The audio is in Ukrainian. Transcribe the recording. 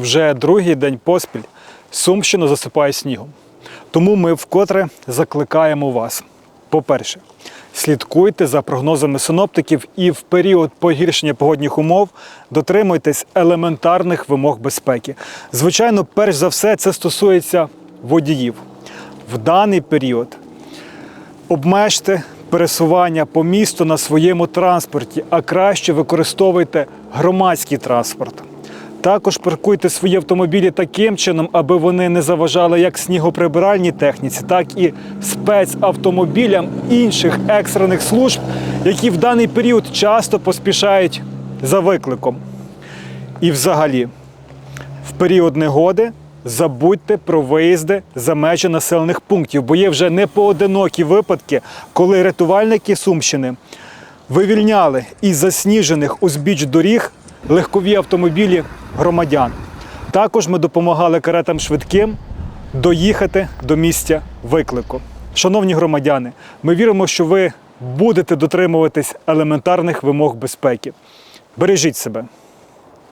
вже другий день поспіль Сумщину засипає снігом. Тому ми вкотре закликаємо вас. По-перше, слідкуйте за прогнозами синоптиків і в період погіршення погодних умов дотримуйтесь елементарних вимог безпеки. Звичайно, перш за все, це стосується водіїв. В даний період обмежте пересування по місту на своєму транспорті, а краще використовуйте громадський транспорт. Також паркуйте свої автомобілі таким чином, аби вони не заважали як снігоприбиральній техніці, так і спецавтомобілям інших екстрених служб, які в даний період часто поспішають за викликом. І взагалі, в період негоди забудьте про виїзди за межі населених пунктів, бо є вже непоодинокі випадки, коли рятувальники Сумщини вивільняли із засніжених узбіч доріг легкові автомобілі громадян. Також ми допомагали каретам швидким доїхати до місця виклику. Шановні громадяни, ми віримо, що ви будете дотримуватись елементарних вимог безпеки. Бережіть себе.